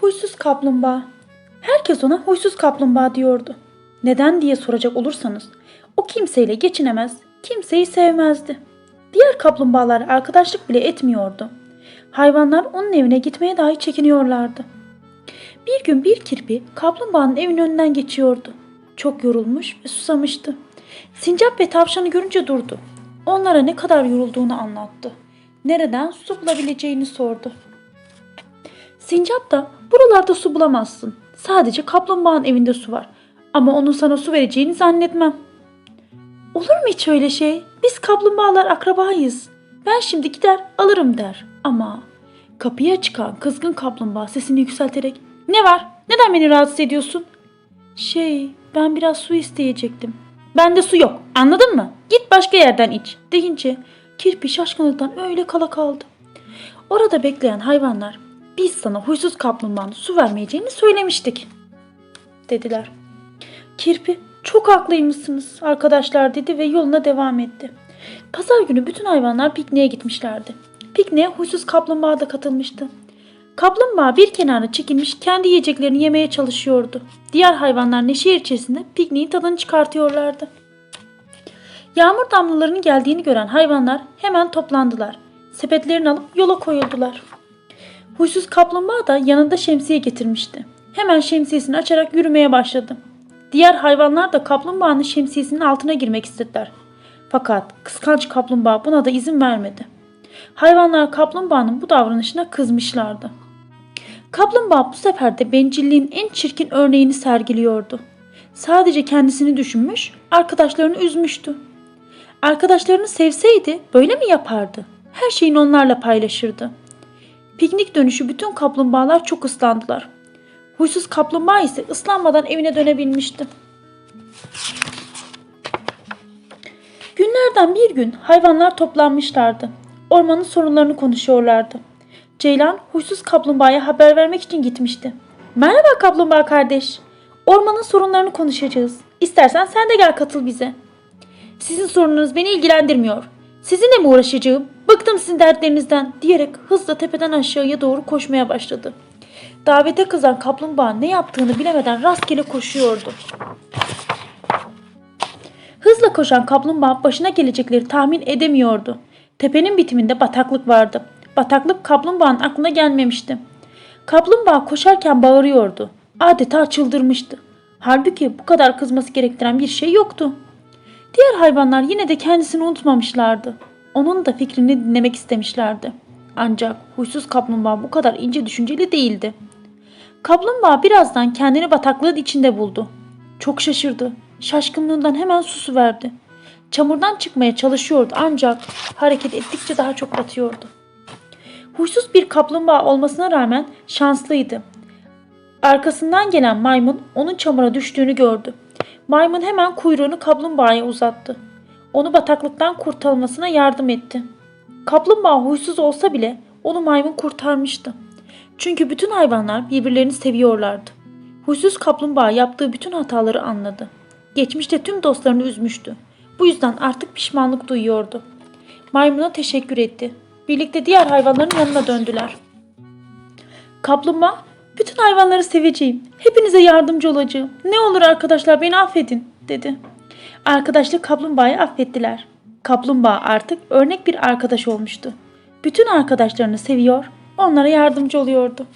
Huysuz kaplumbağa. Herkes ona huysuz kaplumbağa diyordu. Neden diye soracak olursanız o kimseyle geçinemez, kimseyi sevmezdi. Diğer kaplumbağalar arkadaşlık bile etmiyordu. Hayvanlar onun evine gitmeye dahi çekiniyorlardı. Bir gün bir kirpi kaplumbağanın evinin önünden geçiyordu. Çok yorulmuş ve susamıştı. Sincap ve tavşanı görünce durdu. Onlara ne kadar yorulduğunu anlattı. Nereden su bulabileceğini sordu. Sincap da buralarda su bulamazsın. Sadece kaplumbağanın evinde su var. Ama onun sana su vereceğini zannetmem. Olur mu hiç öyle şey? Biz kaplumbağalar akrabayız. Ben şimdi gider alırım der. Ama kapıya çıkan kızgın kaplumbağa sesini yükselterek ne var? Neden beni rahatsız ediyorsun? Şey ben biraz su isteyecektim. Bende su yok anladın mı? Git başka yerden iç deyince kirpi şaşkınlıktan öyle kala kaldı. Orada bekleyen hayvanlar biz sana huysuz kaplumbağanın su vermeyeceğini söylemiştik dediler. Kirpi çok haklıymışsınız arkadaşlar dedi ve yoluna devam etti. Pazar günü bütün hayvanlar pikniğe gitmişlerdi. Pikniğe huysuz kaplumbağa da katılmıştı. Kaplumbağa bir kenara çekilmiş kendi yiyeceklerini yemeye çalışıyordu. Diğer hayvanlar neşe içerisinde pikniğin tadını çıkartıyorlardı. Yağmur damlalarının geldiğini gören hayvanlar hemen toplandılar. Sepetlerini alıp yola koyuldular. Huysuz kaplumbağa da yanında şemsiye getirmişti. Hemen şemsiyesini açarak yürümeye başladı. Diğer hayvanlar da kaplumbağanın şemsiyesinin altına girmek istediler. Fakat kıskanç kaplumbağa buna da izin vermedi. Hayvanlar kaplumbağanın bu davranışına kızmışlardı. Kaplumbağa bu sefer de bencilliğin en çirkin örneğini sergiliyordu. Sadece kendisini düşünmüş, arkadaşlarını üzmüştü. Arkadaşlarını sevseydi böyle mi yapardı? Her şeyini onlarla paylaşırdı. Piknik dönüşü bütün kaplumbağalar çok ıslandılar. Huysuz kaplumbağa ise ıslanmadan evine dönebilmişti. Günlerden bir gün hayvanlar toplanmışlardı. Ormanın sorunlarını konuşuyorlardı. Ceylan huysuz kaplumbağaya haber vermek için gitmişti. Merhaba kaplumbağa kardeş. Ormanın sorunlarını konuşacağız. İstersen sen de gel katıl bize. Sizin sorununuz beni ilgilendirmiyor. Sizinle mi uğraşacağım? Bıktım sizin dertlerinizden diyerek hızla tepeden aşağıya doğru koşmaya başladı. Davete kızan kaplumbağa ne yaptığını bilemeden rastgele koşuyordu. Hızla koşan kaplumbağa başına gelecekleri tahmin edemiyordu. Tepenin bitiminde bataklık vardı. Bataklık kaplumbağanın aklına gelmemişti. Kaplumbağa koşarken bağırıyordu. Adeta çıldırmıştı. Halbuki bu kadar kızması gerektiren bir şey yoktu. Diğer hayvanlar yine de kendisini unutmamışlardı. Onun da fikrini dinlemek istemişlerdi. Ancak huysuz kaplumbağa bu kadar ince düşünceli değildi. Kaplumbağa birazdan kendini bataklığın içinde buldu. Çok şaşırdı. Şaşkınlığından hemen susu verdi. Çamurdan çıkmaya çalışıyordu ancak hareket ettikçe daha çok batıyordu. Huysuz bir kaplumbağa olmasına rağmen şanslıydı. Arkasından gelen maymun onun çamura düştüğünü gördü. Maymun hemen kuyruğunu kaplumbağaya uzattı. Onu bataklıktan kurtarmasına yardım etti. Kaplumbağa huysuz olsa bile onu maymun kurtarmıştı. Çünkü bütün hayvanlar birbirlerini seviyorlardı. Huysuz kaplumbağa yaptığı bütün hataları anladı. Geçmişte tüm dostlarını üzmüştü. Bu yüzden artık pişmanlık duyuyordu. Maymuna teşekkür etti. Birlikte diğer hayvanların yanına döndüler. Kaplumbağa, bütün hayvanları seveceğim. Hepinize yardımcı olacağım. Ne olur arkadaşlar beni affedin dedi. Arkadaşlık kaplumbağayı affettiler. Kaplumbağa artık örnek bir arkadaş olmuştu. Bütün arkadaşlarını seviyor, onlara yardımcı oluyordu.